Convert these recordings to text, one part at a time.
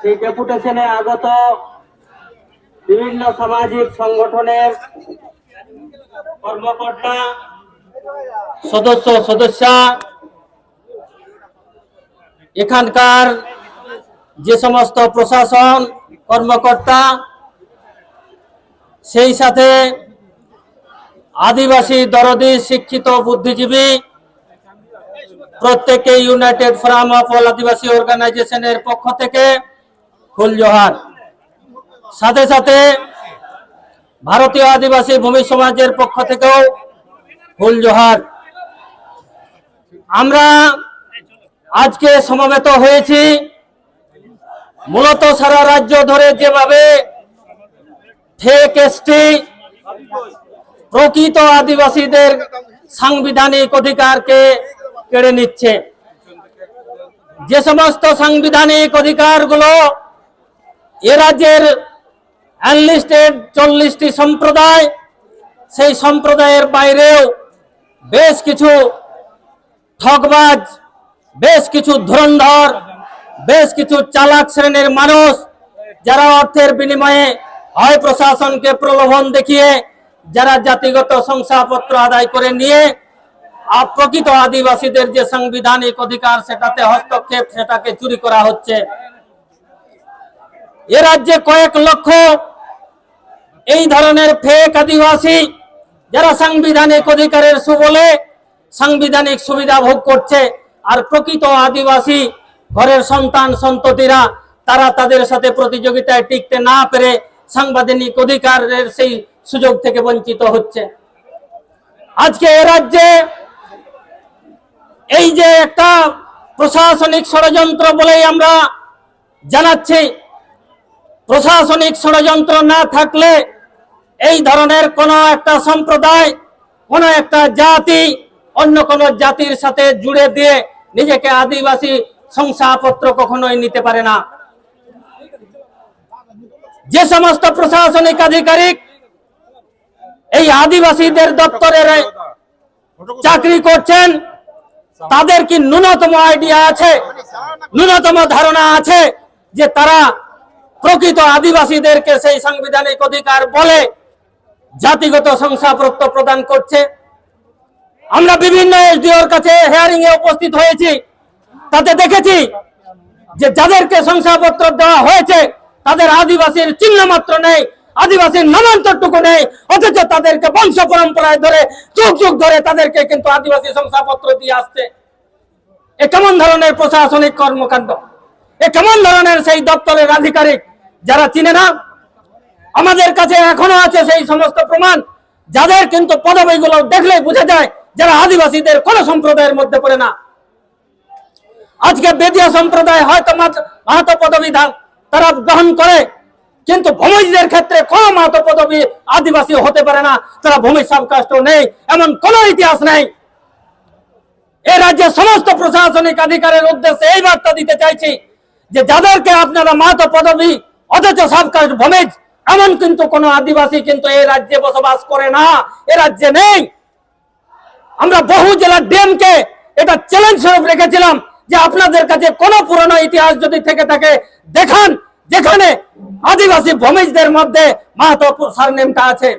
সেই ডেপুটেশনে আগত বিভিন্ন সামাজিক সংগঠনের কর্মকর্তা, সদস্য, সদস্যা, এখানকার যে সমস্ত প্রশাসন কর্মকর্তা, সেই সাথে আদিবাসী দরদি, শিক্ষিত, বুদ্ধিজীবী, প্রত্যেকে united forum of all Adivasi অর্গানাইজেশনের পক্ষ থেকে ফুল জোহার। সাথে সাথে ভারতীয় আদিবাসী ভূমি সমাজের পক্ষ থেকেও ফুল জোহার। আমরা আজকে সমবেত হয়েছি। মূলত সারা রাজ্য ধরে যেভাবে ফেক এসটি প্রকৃত আদিবাসীদের সাংবিধানিক অধিকারকে কেড়ে নিচ্ছে। যে সমস্ত সাংবিধানিক অধিকারগুলো এ রাজ্যের অ্যানলিস্টেড চল্লিশটি সম্প্রদায়, সেই সম্প্রদায়ের বাইরেও বেশ কিছু ঠকবাজ বেশ কিছু ধুরন্ধর, বেশ কিছু চালাক শ্রেণির মানুষ, যারা অর্থের বিনিময়ে হয় প্রশাসনকে প্রলোভন দেখিয়ে, যারা জাতিগত শংসাপত্র আদায় করে নিয়ে প্রকৃত আদিবাসীদের যে সাংবিধানিক অধিকার সেটাতে হস্তক্ষেপ, সেটাকে চুরি করা হচ্ছে। এ রাজ্যে কয়েক লক্ষ এই ধরনের ফেক আদিবাসী, যারা সাংবিধানিক অধিকারের সুবলে সাংবিধানিক সুবিধা ভোগ করছে আর প্রকৃত আদিবাসী ঘরের সন্তান, সন্ততিরা, তারা তাদের সাথে প্রতিযোগিতায় টিকতে না পেরে সাংবিধানিক অধিকারের সেই সুযোগ থেকে বঞ্চিত হচ্ছে। আজকে এ রাজ্যে এই যে একটা প্রশাসনিক ষড়যন্ত্র বলেই আমরা জানাচ্ছি প্রশাসনিক ষড়যন্ত্র না থাকলে এই ধরনের কোন একটা সম্প্রদায়, কোন একটা জাতি অন্য কোন জাতির সাথে জুড়ে দিয়ে নিজেকে আদিবাসী শংসাপত্র কখনোই নিতে পারে না। যে সমস্ত প্রশাসনিক আধিকারিক এই আদিবাসীদের দপ্তরের চাকরি করছেন, তাদের কি ন্যূনতম আইডিয়া আছে? ন্যূনতম ধারণা আছে যে তারা প্রকৃত আদিবাসীদেরকে সেই সাংবিধানিক অধিকার বলে জাতিগত শংসাপত্র প্রদান করছে। আমরা বিভিন্ন এসডিওর কাছে হেয়ারিং এ উপস্থিত হয়েছি। তাতে দেখেছি যে যাদেরকে শংসাপত্র দেওয়া হয়েছে, তাদের আদিবাসীর চিহ্ন মাত্র নেই, আদিবাসীর নামান্তরটুকু নেই, অথচ তাদেরকে বংশ পরম্পরায় ধরে, যুগ যুগ ধরে তাদেরকে কিন্তু আদিবাসী শংসাপত্র দিয়ে আসছে। এ কেমন ধরনের প্রশাসনিক কর্মকাণ্ড? এ কেমন ধরনের সেই দপ্তরের আধিকারিক? যারা চিনে না? আমাদের কাছে এখনও আছে সেই সমস্ত প্রমাণ। যাদের কিন্তু পদবীগুলো দেখলে বোঝা যায় যারা আদিবাসীদের কোন সম্প্রদায়ের মধ্যে পড়ে না। আজকে বেদিয়া সম্প্রদায় হয়তো মাহাতো পদবী তারা গ্রহণ করে, কিন্তু ভূমিজদের ক্ষেত্রে কোন মাহাতো পদবী আদিবাসী হতে পারে না। তারা ভূমি সাবকাষ্ট নেই, এমন কোন ইতিহাস নেই। এই রাজ্যের সমস্ত প্রশাসনিক আধিকারের উদ্দেশ্যে এই বার্তা দিতে চাইছি। যে যাদেরকে আপনারা মাহাতো পদবী, অথচ সাবকাস্ট ভূমিজ, এমন কিন্তু কোন আদিবাসী কিন্তু এই রাজ্যে বসবাস করে না, এ রাজ্যে নেই। আমরা বহু জেলার ডিএমকে এটা চ্যালেঞ্জ স্বরূপ রেখেছিলাম যে আপনাদের কাছে কোন পুরনো ইতিহাস যদি থেকে থাকে, দেখান, যেখানে আদিবাসী ভূমিজদের মধ্যে মাহাতো সারনেমটা আছে।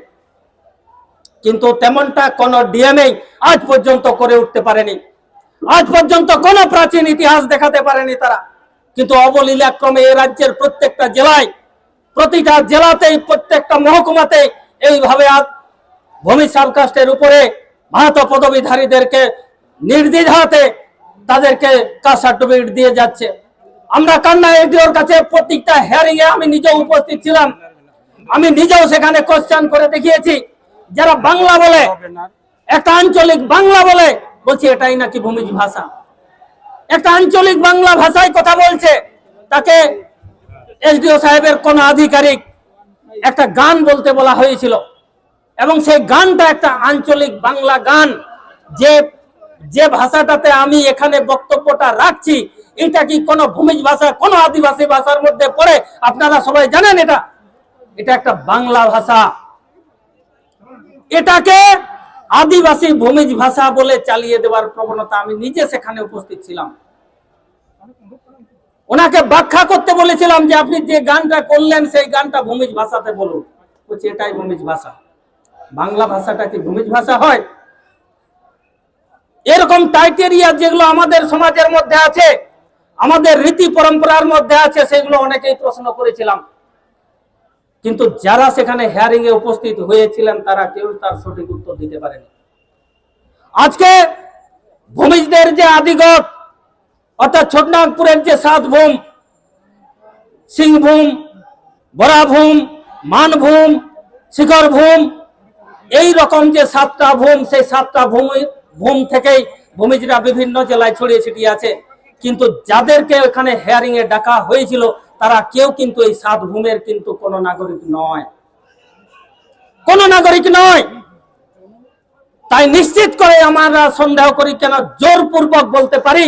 কিন্তু তেমনটা কোন ডিএমএ আজ পর্যন্ত করে উঠতে পারেনি। আজ পর্যন্ত কোন প্রাচীন ইতিহাস দেখাতে পারেনি তারা। কিন্তু অবলীলাক্রমে এই রাজ্যের প্রত্যেকটা জেলায়, প্রতিটা জেলাতেই, প্রত্যেকটা মহকুমাতে এইভাবে ভূমি সাবকাস্টের উপরে মাহাতো পদবীধারীদেরকে নির্দ্বিধাতে তাদেরকে কাস্ট সার্টিফিকেট দিয়ে যাচ্ছে। আমরা কান্না এডিওর কাছে প্রত্যেকটা হেয়ারিং এ আমি নিজেও উপস্থিত ছিলাম। আমি নিজেও সেখানে কোশ্চেন করে দেখিয়েছি। যারা বাংলা বলে, একটা আঞ্চলিক বাংলা বলে, বলছি এটাই নাকি ভূমিজ ভাষা? একটা আঞ্চলিক বাংলা ভাষায় কথা বলছে, তাকে এসডিও সাহেবের কোন আধিকারিক একটা গান বলতে বলা হয়েছিল। এবং সেই গানটা একটা আঞ্চলিক বাংলা গান। যে যে ভাষাটাতে আমি এখানে বক্তব্যটা রাখছি, এটা কি কোনো ভূমিজ ভাষা, কোনো আদিবাসী ভাষার মধ্যে পড়ে? আপনারা সবাই জানেন এটা? এটা একটা বাংলা ভাষা। এটাকে আদিবাসী ভূমিজ ভাষা বলে চালিয়ে দেওয়ার প্রবণতা আমি নিজে সেখানে উপস্থিত ছিলাম। ওনাকে ব্যাখ্যা করতে বলেছিলাম যে আপনি যে গানটা করলেন, সেই গানটা ভূমিজ ভাষাতে বলুন। বলছি, এটাই ভূমিজ ভাষা। বাংলা ভাষাটা কি ভূমিজ ভাষা হয়? এরকম টাইটেরিয়া যেগুলো আমাদের সমাজের মধ্যে আছে, আমাদের রীতি পরম্পরার মধ্যে আছে, সেগুলো অনেকেই প্রশ্ন করেছিলাম। কিন্তু যারা সেখানে হেয়ারিং এ উপস্থিত হয়েছিলেন, তারা কেউ তার সঠিক উত্তর দিতে পারেনি। আজকে ভূমিজদের যে আদিগত অর্থাৎ ছোটনাগপুরের যে সাত ভূম সিংভূম বরাভূম মানভূম শিখরভূম এই রকম যে সাতটা ভূম, সেই সাতটা ভূমি ভূম থেকেই ভূমিজরা বিভিন্ন জেলায় ছড়িয়ে ছিটিয়ে আছে। কিন্তু যাদেরকে ওখানে হেয়ারিং এ ডাকা হয়েছিল তারা কেউ কিন্তু এই সাত ভূমের কিন্তু কোনো নাগরিক নয়। কোন নাগরিক নয়। তাই নিশ্চিত করে আমরা সন্দেহ করি কেন জোরপূর্বক বলতে পারি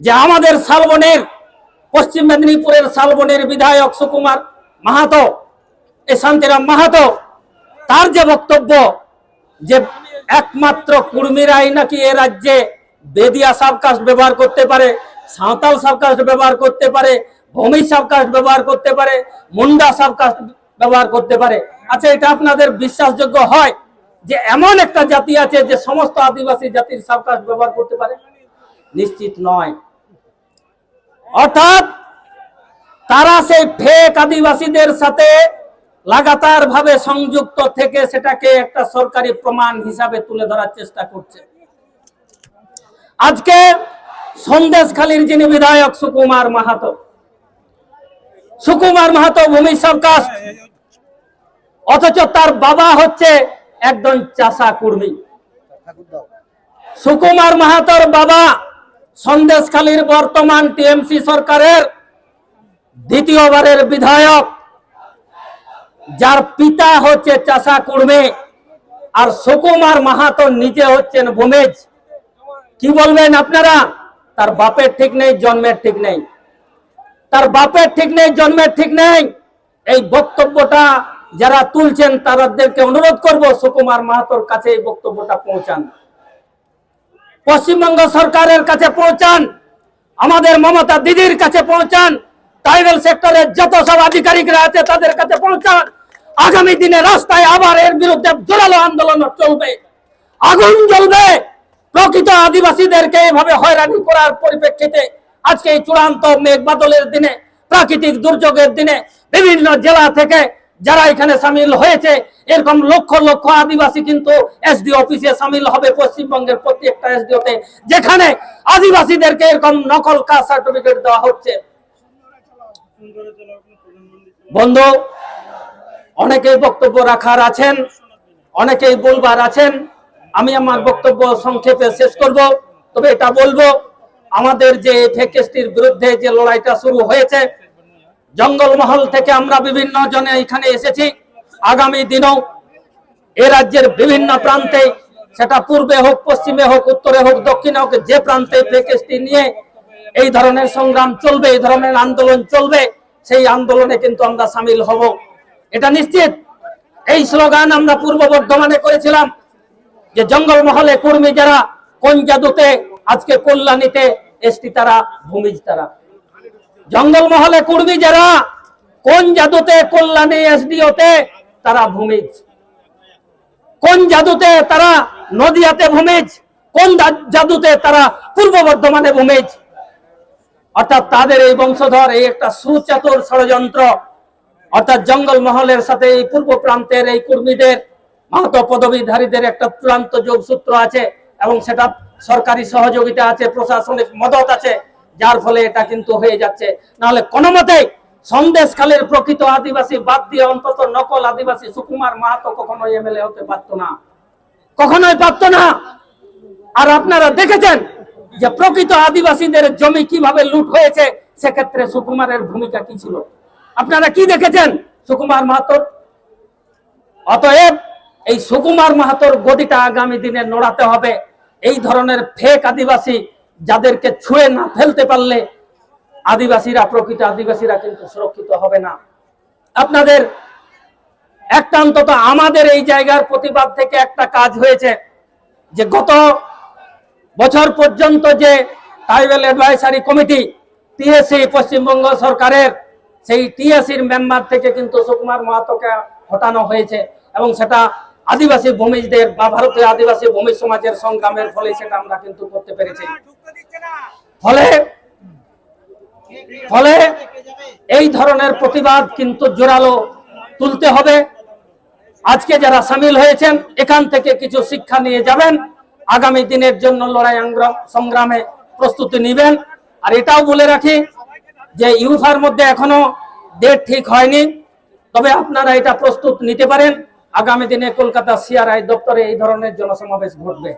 যে আমাদের শালবনের, পশ্চিম মেদিনীপুরের শালবনের বিধায়ক সুকুমার মাহাতো, এ শান্তিরাম মাহাতো, তার যে বক্তব্য যে একমাত্র কুর্মীরাই নাকি এ রাজ্যে বেদিয়া সাবকাস্ট ব্যবহার করতে পারে, সাঁওতাল সাবকাস্ট ব্যবহার করতে পারে ভূমি সাবকাস্ট ব্যবহার করতে পারে, মুন্ডা সাবকাস্ট ব্যবহার করতে পারে। আচ্ছা এটা আপনাদের বিশ্বাসযোগ্য হয় যে এমন একটা জাতি আছে যে সমস্ত আদিবাসী জাতির সাবকাস্ট ব্যবহার করতে পারে? নিশ্চিত নয়। অর্থাৎ তারা সেই ফেক আদিবাসীদের সাথে লাগাতার ভাবে সংযুক্ত থেকে সেটাকে একটা সরকারি প্রমাণ হিসাবে তুলে ধরার চেষ্টা করছে। আজকে সন্দেশখালীর যিনি বিধায়ক সুকুমার মাহাতো সুকুমার মাহাতো ভূমি সরকার। অথচ তার বাবা হচ্ছে একজন চাষা কর্মী। সুকুমার মাহাতোর বাবা সন্দেশখালীর বর্তমান টিএমসি সরকারের দ্বিতীয়বারের বিধায়ক, যার পিতা হচ্ছে চাষা কুর্মে, আর সুকুমার মাহাতো নিজে হচ্ছেন ভূমেজ। কি বলবেন আপনারা? তার বাপের ঠিক নেই, জন্মের ঠিক নেই। তার বাপের ঠিক নেই, জন্মের ঠিক নেই। এই বক্তব্যটা যারা তুলছেন, তাদেরকে অনুরোধ করব, সুকুমার মাহাতোর কাছে এই বক্তব্যটা পৌঁছান। পশ্চিমবঙ্গ সরকারের কাছে পৌঁছান। আমাদের মমতা দিদির কাছে পৌঁছান। ট্রাইবেল সেক্টরের যত সব আধিকারিকরা আছে, তাদের কাছে পৌঁছান। আগামী দিনে রাস্তায় আবার এর বিরুদ্ধে জোরালো আন্দোলন চলবে। আগুন জ্বলবে। প্রকৃত আদিবাসীদেরকে এভাবে হয়রানি করার পরিপ্রেক্ষিতে আজকে এই চূড়ান্ত মেঘ বাদলের দিনে, প্রাকৃতিক দুর্যোগের দিনে বিভিন্ন জেলা থেকে যারা এখানে সামিল হয়েছে, এরকম লক্ষ লক্ষ আদিবাসী কিন্তু এসডি অফিসে সামিল হবে পশ্চিমবঙ্গের প্রত্যেকটা এসডিওতে যেখানে আদিবাসীদেরকে এরকম নকল কাস্ট সার্টিফিকেট দেওয়া হচ্ছে। বন্ধু, অনেকেই বক্তব্য রাখার আছেন, অনেকেই বলবার আছেন, আমি আমার বক্তব্য সংক্ষেপে শেষ করব, তবে এটা বলব আমাদের যে ফেকেস্টির বিরুদ্ধে যে লড়াইটা শুরু হয়েছে জঙ্গলমহল থেকে আমরা বিভিন্ন জনে এখানে এসেছি। আগামী দিনেও এ রাজ্যের বিভিন্ন প্রান্তে, সেটা পূর্বে হোক, পশ্চিমে হোক, উত্তরে হোক, দক্ষিণে হোক, যে প্রান্তে ফেকেস্টি নিয়ে এই ধরনের সংগ্রাম চলবে, এই ধরনের আন্দোলন চলবে, সেই আন্দোলনে কিন্তু আমরা সামিল হব। এটা নিশ্চিত। এই স্লোগান আমরা পূর্ব বর্ধমানে করেছিলাম যে জঙ্গলমহলে কর্মী যারা কোন জাদুতে আজকে কল্যাণীতে এসটি তারা ভূমিজ তারা। জঙ্গলমহলে কর্মী যারা, কোন জাদুতে কল্যাণী এসডিওতে তারা ভূমিজ? কোন জাদুতে তারা নদিয়াতে ভূমিজ? কোন জাদুতে তারা পূর্ব বর্ধমানে ভূমিজ? অর্থাৎ তাদের এই বংশধর এই একটা সুচাতুর ষড়যন্ত্র। অর্থাৎ জঙ্গলমহলের সাথে এই পূর্ব প্রান্তের এই কর্মীদের, মাহাতো পদবীধারীদের একটা চূড়ান্ত যোগসূত্র আছে এবং সেটা সরকারি সহযোগিতা আছে, প্রশাসনিক মদত আছে, যার ফলে এটা কিন্তু হয়ে যাচ্ছে। নাহলে কোনো মতেই সন্দেশখালের প্রকৃত আদিবাসী বাদ দিয়ে অন্তত নকল আদিবাসী সুকুমার মাহাতো কখনো এমএলএ হতে পারতো না। কখনোই পারতো না। আর আপনারা দেখেছেন যে প্রকৃত আদিবাসীদের জমি কীভাবে লুট হয়েছে, সেক্ষেত্রে সুকুমারের ভূমিকা কি ছিল? আপনারা কি দেখেছেন সুকুমার মাহাতোর? অতএব এই সুকুমার মাহাতোর গদিটা আগামী দিনে নড়াতে হবে। এই ধরনের ফেক আদিবাসী যাদেরকে ছুঁয়ে না ফেলতে পারলে আদিবাসীরা, প্রকৃত আদিবাসীরা কিন্তু সুরক্ষিত হবে না। আপনাদের একটা অন্তত আমাদের এই জায়গার প্রতিবাদ থেকে একটা কাজ হয়েছে যে গত বছর পর্যন্ত যে tribal advisory committee, TSC, Paschimbanga সরকারের, সেই টিএসসির মেম্বার থেকে কিন্তু সুকুমার মাহাতোকে হটানো হয়েছে এবং সেটা আদিবাসী ভূমিজদের বা ভারতীয় আদিবাসী ভূমি সমাজের সংগ্রামের ফলে সেটা আমরা কিন্তু করতে পেরেছি। ফলে ফলে এই ধরনের প্রতিবাদ কিন্তু জোরালো তুলতে হবে। আজকে যারা সামিল হয়েছেন, এখান থেকে কিছু শিক্ষা নিয়ে যাবেন। আগামী দিনের জন্য লড়াই সংগ্রামে প্রস্তুতি নেবেন। আর এটাও বলে রাখি যে ইউফার মধ্যে এখনও ডেট ঠিক হয়নি। তবে আপনারা এটা প্রস্তুত নিতে পারেন। আগামী দিনে কলকাতা সিআরআই দপ্তরে এই ধরনের জনসমাবেশ ঘটবে।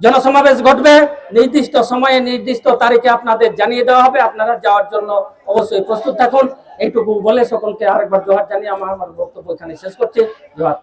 জনসমাবেশ ঘটবে, নির্দিষ্ট সময়ে নির্দিষ্ট তারিখে আপনাদের জানিয়ে দেওয়া হবে। আপনারা যাওয়ার জন্য অবশ্যই প্রস্তুত থাকুন। এইটুকু বলে সকলকে আরেকবার জোহার জানিয়ে আমার আমার বক্তব্য এখানে শেষ করছি। জোহার।